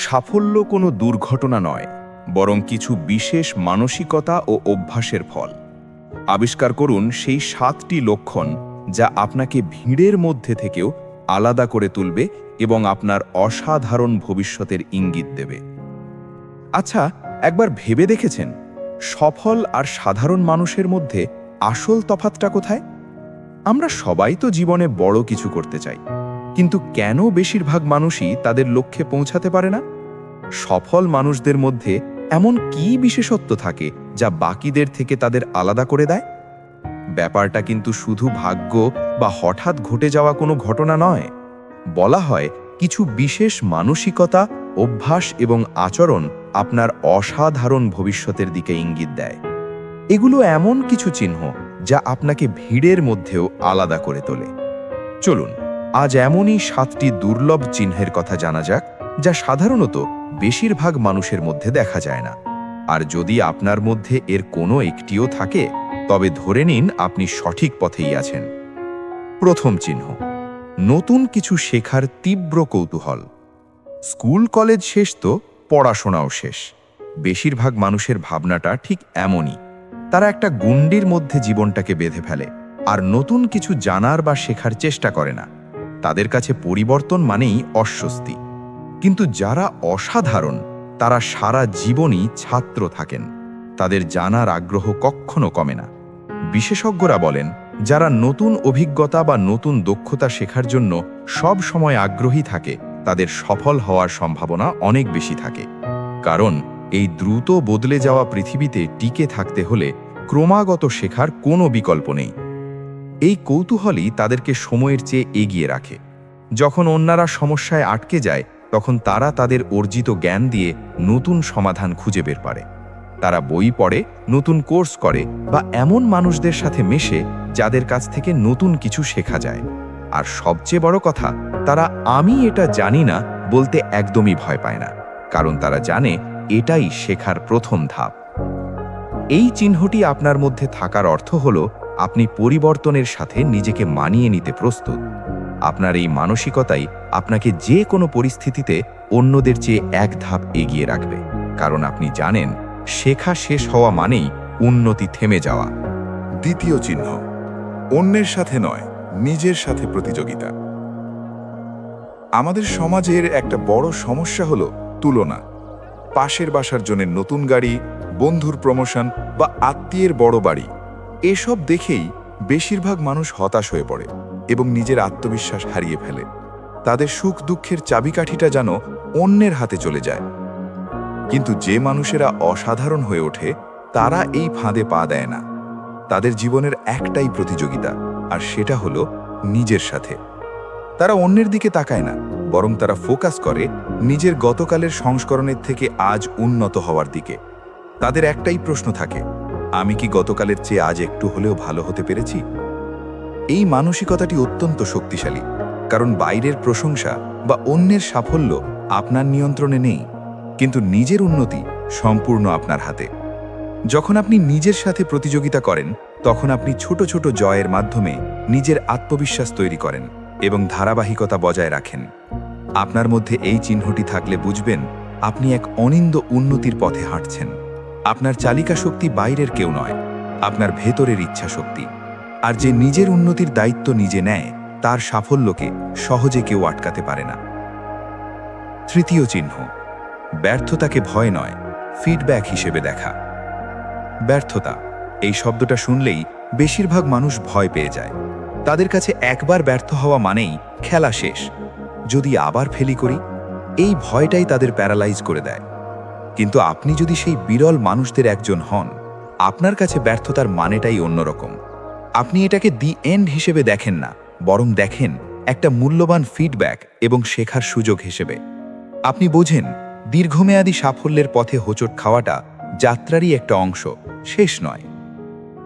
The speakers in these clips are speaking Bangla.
সাফল্য কোনো দুর্ঘটনা নয়, বরং কিছু বিশেষ মানসিকতা ও অভ্যাসের ফল। আবিষ্কার করুন সেই সাতটি লক্ষণ যা আপনাকে ভিড়ের মধ্যে থেকেও আলাদা করে তুলবে এবং আপনার অসাধারণ ভবিষ্যতের ইঙ্গিত দেবে। আচ্ছা একবার ভেবে দেখেছেন? সফল আর সাধারণ মানুষের মধ্যে আসল তফাতটা কোথায়? আমরা সবাই তো জীবনে বড় কিছু করতে চাই। কিন্তু কেন বেশিরভাগ মানুষই তাদের লক্ষ্যে পৌঁছাতে পারে না? সফল মানুষদের মধ্যে এমন কি বিশেষত্ব থাকে যা বাকিদের থেকে তাদের আলাদা করে দেয়? ব্যাপারটা কিন্তু শুধু ভাগ্য বা হঠাৎ ঘটে যাওয়া কোনো ঘটনা নয়। বলা হয় কিছু বিশেষ মানসিকতা, অভ্যাস এবং আচরণ আপনার অসাধারণ ভবিষ্যতের দিকে ইঙ্গিত দেয়। এগুলো এমন কিছু চিহ্ন যা আপনাকে ভিড়ের মধ্যেও আলাদা করে তোলে। চলুন আজ এমনই সাতটি দুর্লভ চিহ্নের কথা জানা যাক, যা সাধারণত বেশিরভাগ মানুষের মধ্যে দেখা যায় না। আর যদি আপনার মধ্যে এর কোনো একটিও থাকে, তবে ধরে নিন আপনি সঠিক পথেই আছেন। প্রথম চিহ্ন, নতুন কিছু শেখার তীব্র কৌতূহল। স্কুল কলেজ শেষ তো, পড়াশোনাও শেষ। বেশিরভাগ মানুষের ভাবনাটা ঠিক এমনই। তারা একটা গুন্ডির মধ্যে জীবনটাকে বেঁধে ফেলে, আর নতুন কিছু জানার বা শেখার চেষ্টা করে না। তাদের কাছে পরিবর্তন মানেই অস্বস্তি। কিন্তু যারা অসাধারণ, তারা সারা জীবনই ছাত্র থাকেন। তাদের জানার আগ্রহ কখনো কমে না। বিশেষজ্ঞরা বলেন, যারা নতুন অভিজ্ঞতা বা নতুন দক্ষতা শেখার জন্য সব সময় আগ্রহী থাকে, তাদের সফল হওয়ার সম্ভাবনা অনেক বেশি থাকে। কারণ, এই দ্রুত বদলে যাওয়া পৃথিবীতে টিকে থাকতে হলে ক্রমাগত শেখার কোনো বিকল্প নেই। এই কৌতূহলই তাদেরকে সময়ের চেয়ে এগিয়ে রাখে। যখন অন্যরা সমস্যায় আটকে যায়, তখন তারা তাদের অর্জিত জ্ঞান দিয়ে নতুন সমাধান খুঁজে বের পারে তারা বই পড়ে, নতুন কোর্স করে বা এমন মানুষদের সাথে মেশে যাদের কাছ থেকে নতুন কিছু শেখা যায়। আর সবচেয়ে বড় কথা, তারা আমি এটা জানি না বলতে একদমই ভয় পায় না, কারণ তারা জানে এটাই শেখার প্রথম ধাপ। এই চিহ্নটি আপনার মধ্যে থাকার অর্থ হল আপনি পরিবর্তনের সাথে নিজেকে মানিয়ে নিতে প্রস্তুত। আপনার এই মানসিকতাই আপনাকে যে কোনো পরিস্থিতিতে অন্যদের চেয়ে এক ধাপ এগিয়ে রাখবে। কারণ আপনি জানেন, শেখা শেষ হওয়া মানেই উন্নতি থেমে যাওয়া। দ্বিতীয় চিহ্ন, অন্যের সাথে নয়, নিজের সাথে প্রতিযোগিতা। আমাদের সমাজের একটা বড় সমস্যা হলো তুলনা। পাশের বাসার জনের নতুন গাড়ি, বন্ধুর প্রমোশন বা আত্মীয়ের বড় বাড়ি। এসব দেখেই বেশিরভাগ মানুষ হতাশ হয়ে পড়ে এবং নিজের আত্মবিশ্বাস হারিয়ে ফেলে। তাদের সুখ দুঃখের চাবিকাঠিটা যেন অন্যের হাতে চলে যায়। কিন্তু যে মানুষেরা অসাধারণ হয়ে ওঠে, তারা এই ফাঁদে পা দেয় না। তাদের জীবনের একটাই প্রতিযোগিতা, আর সেটা হলো নিজের সাথে। তারা অন্যের দিকে তাকায় না, বরং তারা ফোকাস করে নিজের গতকালের সংস্করণের থেকে আজ উন্নত হওয়ার দিকে। তাদের একটাই প্রশ্ন থাকে আমি কি গতকালের চেয়ে আজ একটু হলেও ভালো হতে পেরেছি? এই মানসিকতাটি অত্যন্ত শক্তিশালী, কারণ বাইরের প্রশংসা বা অন্যের সাফল্য আপনার নিয়ন্ত্রণে নেই, কিন্তু নিজের উন্নতি সম্পূর্ণ আপনার হাতে। যখন আপনি নিজের সাথে প্রতিযোগিতা করেন, তখন আপনি ছোট ছোট জয়ের মাধ্যমে নিজের আত্মবিশ্বাস তৈরি করেন এবং ধারাবাহিকতা বজায় রাখেন। আপনার মধ্যে এই চিহ্নটি থাকলে বুঝবেন, আপনি এক অনিন্দ উন্নতির পথে হাঁটছেন। আপনার চালিকা শক্তি বাইরের কেউ নয়, আপনার ভেতরের ইচ্ছা শক্তি। আর যে নিজের উন্নতির দায়িত্ব নিজে নেয়, তার সাফল্যকে সহজে কেউ আটকাতে পারে না। তৃতীয় চিহ্ন, ব্যর্থতাকে ভয় নয় ফিডব্যাক হিসেবে দেখা। ব্যর্থতা, এই শব্দটা শুনলেই বেশিরভাগ মানুষ ভয় পেয়ে যায়। তাদের কাছে একবার ব্যর্থ হওয়া মানেই খেলা শেষ। যদি আবার ফেলি করি, এই ভয়টাই তাদের প্যারালাইজ করে দেয়। কিন্তু আপনি যদি সেই বিরল মানুষদের একজন হন, আপনার কাছে ব্যর্থতার মানেটাই অন্যরকম। আপনি এটাকে দি এন্ড হিসেবে দেখেন না, বরং দেখেন একটা মূল্যবান ফিডব্যাক এবং শেখার সুযোগ হিসেবে। আপনি বোঝেন, দীর্ঘমেয়াদী সাফল্যের পথে হোঁচট খাওয়াটা যাত্রারই একটা অংশ, শেষ নয়।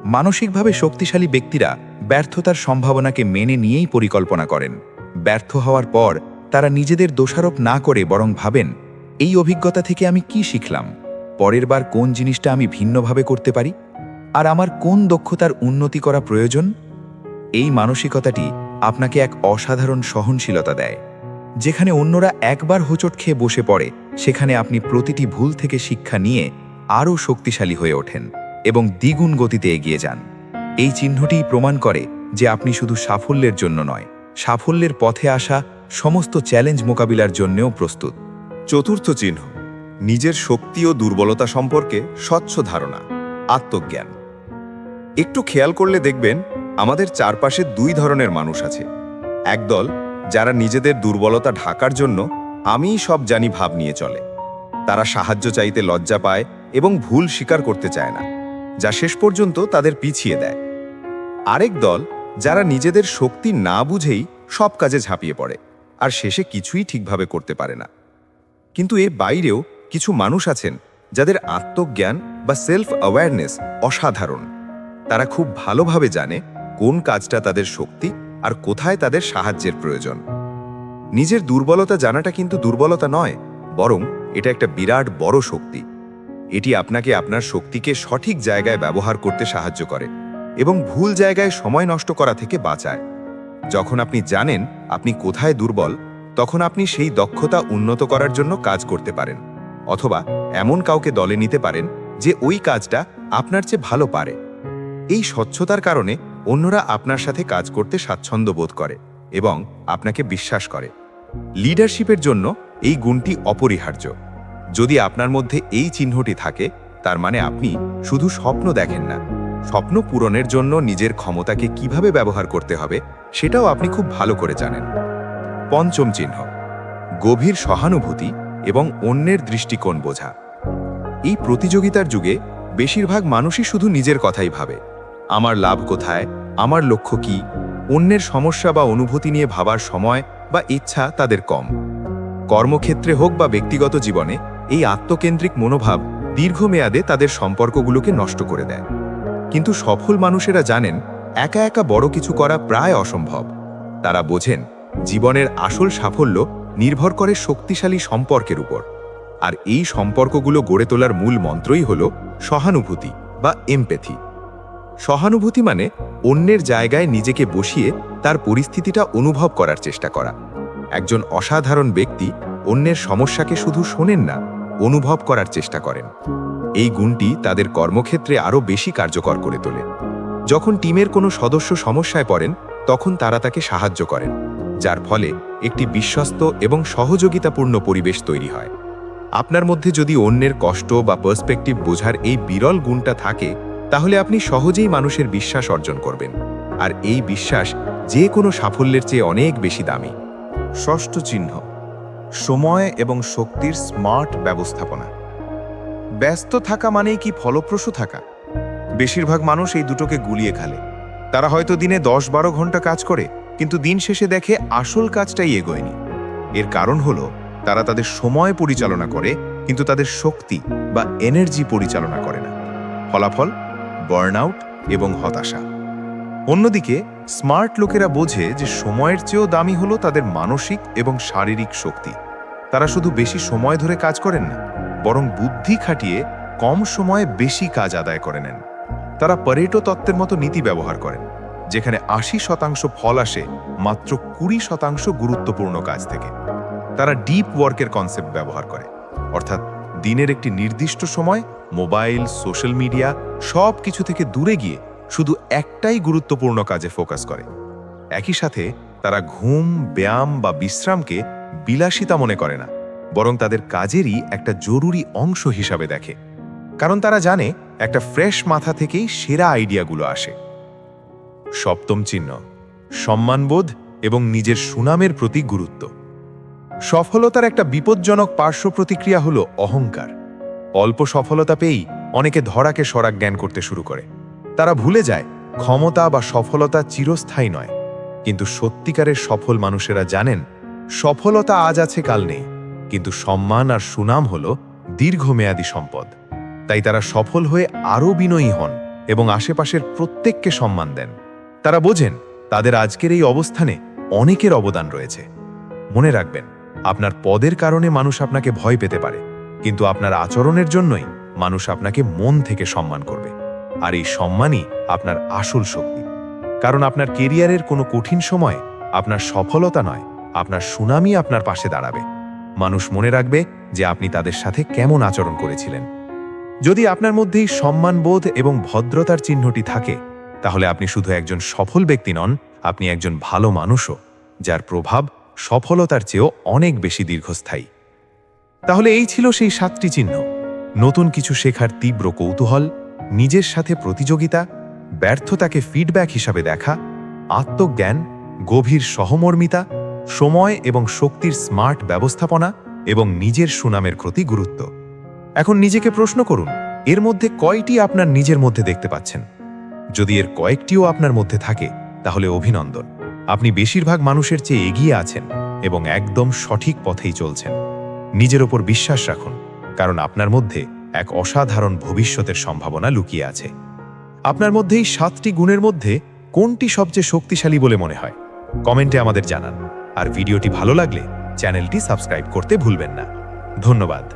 মানসিকভাবে শক্তিশালী ব্যক্তিরা ব্যর্থতার সম্ভাবনাকে মেনে নিয়েই পরিকল্পনা করেন। ব্যর্থ হওয়ার পর তারা নিজেদের দোষারোপ না করে বরং ভাবেন এই অভিজ্ঞতা থেকে আমি কি শিখলাম? পরের বার কোন জিনিসটা আমি ভিন্নভাবে করতে পারি? আর আমার কোন দক্ষতার উন্নতি করা প্রয়োজন? এই মানসিকতাটি আপনাকে এক অসাধারণ সহনশীলতা দেয়। যেখানে অন্যরা একবার হোঁচট খেয়ে বসে পড়ে, সেখানে আপনি প্রতিটি ভুল থেকে শিক্ষা নিয়ে আরও শক্তিশালী হয়ে ওঠেন এবং দ্বিগুণ গতিতে এগিয়ে যান। এই চিহ্নটিই প্রমাণ করে যে আপনি শুধু সাফল্যের জন্য নয়, সাফল্যের পথে আসা সমস্ত চ্যালেঞ্জ মোকাবিলার জন্যও প্রস্তুত। চতুর্থ চিহ্ন, নিজের শক্তি ও দুর্বলতা সম্পর্কে স্বচ্ছ ধারণা, আত্মজ্ঞান। একটু খেয়াল করলে দেখবেন আমাদের চারপাশে দুই ধরনের মানুষ আছে। একদল যারা নিজেদের দুর্বলতা ঢাকার জন্য আমিই সব জানি ভাব নিয়ে চলে। তারা সাহায্য চাইতে লজ্জা পায় এবং ভুল স্বীকার করতে চায় না, যা শেষ পর্যন্ত তাদের পিছিয়ে দেয়। আরেক দল যারা নিজেদের শক্তি না বুঝেই সব কাজে ঝাঁপিয়ে পড়ে, আর শেষে কিছুই ঠিকভাবে করতে পারে না। কিন্তু এর বাইরেও কিছু মানুষ আছেন যাদের আত্মজ্ঞান বা সেলফ অ্যাওয়ারনেস অসাধারণ। তারা খুব ভালোভাবে জানে কোন কাজটা তাদের শক্তি আর কোথায় তাদের সাহায্যের প্রয়োজন। নিজের দুর্বলতা জানাটা কিন্তু দুর্বলতা নয়, বরং এটা একটা বিরাট বড় শক্তি। এটি আপনাকে আপনার শক্তিকে সঠিক জায়গায় ব্যবহার করতে সাহায্য করে এবং ভুল জায়গায় সময় নষ্ট করা থেকে বাঁচায়। যখন আপনি জানেন আপনি কোথায় দুর্বল তখন আপনি সেই দক্ষতা উন্নত করার জন্য কাজ করতে পারেন, অথবা এমন কাউকে দলে নিতে পারেন যে ওই কাজটা আপনার চেয়ে ভালো পারে। এই স্বচ্ছতার কারণে অন্যরা আপনার সাথে কাজ করতে স্বাচ্ছন্দ্য বোধ করে এবং আপনাকে বিশ্বাস করে। লিডারশিপের জন্য এই গুণটি অপরিহার্য। যদি আপনার মধ্যে এই চিহ্নটি থাকে, তার মানে আপনি শুধু স্বপ্ন দেখেন না, স্বপ্ন পূরণের জন্য নিজের ক্ষমতাকে কীভাবে ব্যবহার করতে হবে, সেটাও আপনি খুব ভালো করে জানেন। পঞ্চম চিহ্ন, গভীর সহানুভূতি এবং অন্যের দৃষ্টিকোণ বোঝা। এই প্রতিযোগিতার যুগে বেশিরভাগ মানুষই শুধু নিজের কথাই ভাবে, আমার লাভ কোথায়, আমার লক্ষ্য কি, অন্যের সমস্যা বা অনুভূতি নিয়ে ভাবার সময় বা ইচ্ছা তাদের কম। কর্মক্ষেত্রে হোক বা ব্যক্তিগত জীবনে, এই আত্মকেন্দ্রিক মনোভাব দীর্ঘমেয়াদে তাদের সম্পর্কগুলোকে নষ্ট করে দেয়। কিন্তু সফল মানুষেরা জানেন, একা একা বড় কিছু করা প্রায় অসম্ভব। তারা বোঝেন জীবনের আসল সাফল্য নির্ভর করে শক্তিশালী সম্পর্কের উপর। আর এই সম্পর্কগুলো গড়ে তোলার মূল মন্ত্রই হল সহানুভূতি বা এমপেথি সহানুভূতি মানে অন্যের জায়গায় নিজেকে বসিয়ে তার পরিস্থিতিটা অনুভব করার চেষ্টা করা। একজন অসাধারণ ব্যক্তি অন্যের সমস্যাকে শুধু শোনেন না, অনুভব করার চেষ্টা করেন। এই গুণটি তাদের কর্মক্ষেত্রে আরও বেশি কার্যকর করে তোলে। যখন টিমের কোনো সদস্য সমস্যায় পড়েন, তখন তারা তাকে সাহায্য করেন। যার ফলে একটি বিশ্বস্ত এবং সহযোগিতাপূর্ণ পরিবেশ তৈরি হয়। আপনার মধ্যে যদি অন্যের কষ্ট বা পার্সপেক্টিভ বোঝার এই বিরল গুণটা থাকে, তাহলে আপনি সহজেই মানুষের বিশ্বাস অর্জন করবেন। আর এই বিশ্বাস যে কোনো সাফল্যের চেয়ে অনেক বেশি দামি। ষষ্ঠ চিহ্ন, সময় এবং শক্তির স্মার্ট ব্যবস্থাপনা। ব্যস্ত থাকা মানেই কি ফলপ্রসূ থাকা? বেশিরভাগ মানুষ এই দুটোকে গুলিয়ে খালে। তারা হয়তো দিনে দশ বারো ঘণ্টা কাজ করে কিন্তু দিন শেষে দেখে আসল কাজটাই এগোয়নি। এর কারণ হলো, তারা তাদের সময় পরিচালনা করে, কিন্তু তাদের শক্তি বা এনার্জি পরিচালনা করে না। ফলাফল বার্নআউট এবং হতাশা। অন্যদিকে স্মার্ট লোকেরা বোঝে যে সময়ের চেয়েও দামি হলো তাদের মানসিক এবং শারীরিক শক্তি। তারা শুধু বেশি সময় ধরে কাজ করেন না, বরং বুদ্ধি খাটিয়ে কম সময়ে বেশি কাজ আদায় করে নেন। তারা পরেটো তত্ত্বের মতো নীতি ব্যবহার করেন। যেখানে আশি শতাংশ ফল আসে, মাত্র কুড়ি শতাংশ গুরুত্বপূর্ণ কাজ থেকে। তারা ডিপ ওয়ার্কের কনসেপ্ট ব্যবহার করে। অর্থাৎ দিনের একটি নির্দিষ্ট সময় মোবাইল সোশ্যাল মিডিয়া সব কিছু থেকে দূরে গিয়ে শুধু একটাই গুরুত্বপূর্ণ কাজে ফোকাস করে। একই সাথে তারা ঘুম, ব্যায়াম বা বিশ্রামকে বিলাসিতা মনে করে না, বরং তাদের কাজেরই একটা জরুরি অংশ হিসাবে দেখে। কারণ তারা জানে, একটা ফ্রেশ মাথা থেকেই সেরা আইডিয়াগুলো আসে। সপ্তম চিহ্ন, সম্মানবোধ এবং নিজের সুনামের প্রতি গুরুত্ব। সফলতার একটা বিপজ্জনক পার্শ্ব প্রতিক্রিয়া হল অহংকার। অল্প সফলতা পেয়েই অনেকে ধরাকে সরাক জ্ঞান করতে শুরু করে। তারা ভুলে যায়, ক্ষমতা বা সফলতা চিরস্থায়ী নয়। কিন্তু সত্যিকারের সফল মানুষেরা জানেন, সফলতা আজ আছে, কাল নেই। কিন্তু সম্মান আর সুনাম হল দীর্ঘমেয়াদী সম্পদ। তাই তারা সফল হয়ে আরও বিনয়ী হন এবং আশেপাশের প্রত্যেককে সম্মান দেন। তারা বোঝেন, তাদের আজকের এই অবস্থানে অনেকের অবদান রয়েছে। মনে রাখবেন, আপনার পদের কারণে মানুষ আপনাকে ভয় পেতে পারে, কিন্তু আপনার আচরণের জন্যই মানুষ আপনাকে মন থেকে সম্মান করবে। আর এই সম্মানই আপনার আসল শক্তি। কারণ আপনার কেরিয়ারের কোনো কঠিন সময় আপনার সফলতা নয়, আপনার সুনামি আপনার পাশে দাঁড়াবে। মানুষ মনে রাখবে যে আপনি তাদের সাথে কেমন আচরণ করেছিলেন। যদি আপনার মধ্যেই সম্মানবোধ এবং ভদ্রতার চিহ্নটি থাকে তাহলে আপনি শুধু একজন সফল ব্যক্তি নন, আপনি একজন ভালো মানুষও, যার প্রভাব সফলতার চেয়েও অনেক বেশি দীর্ঘস্থায়ী। তাহলে এই ছিল সেই সাতটি চিহ্ন। নতুন কিছু শেখার তীব্র কৌতূহল, নিজের সাথে প্রতিযোগিতা, ব্যর্থতাকে ফিডব্যাক হিসাবে দেখা, আত্মজ্ঞান, গভীর সহমর্মিতা, সময় এবং শক্তির স্মার্ট ব্যবস্থাপনা এবং নিজের সুনামের প্রতি গুরুত্ব। এখন নিজেকে প্রশ্ন করুন, এর মধ্যে কয়টি আপনার নিজের মধ্যে দেখতে পাচ্ছেন? যদি এর কয়েকটিও আপনার মধ্যে থাকে, তাহলে অভিনন্দন। আপনি বেশিরভাগ মানুষের চেয়ে এগিয়ে আছেন এবং একদম সঠিক পথেই চলছেন। নিজের ওপর বিশ্বাস রাখুন, কারণ আপনার মধ্যে এক অসাধারণ ভবিষ্যতের সম্ভাবনা লুকিয়ে আছে। আপনার মধ্যে এই সাতটি গুণের মধ্যে কোনটি সবচেয়ে শক্তিশালী বলে মনে হয়? কমেন্টে আমাদের জানান। আর ভিডিওটি ভালো লাগলে চ্যানেলটি সাবস্ক্রাইব করতে ভুলবেন না। ধন্যবাদ।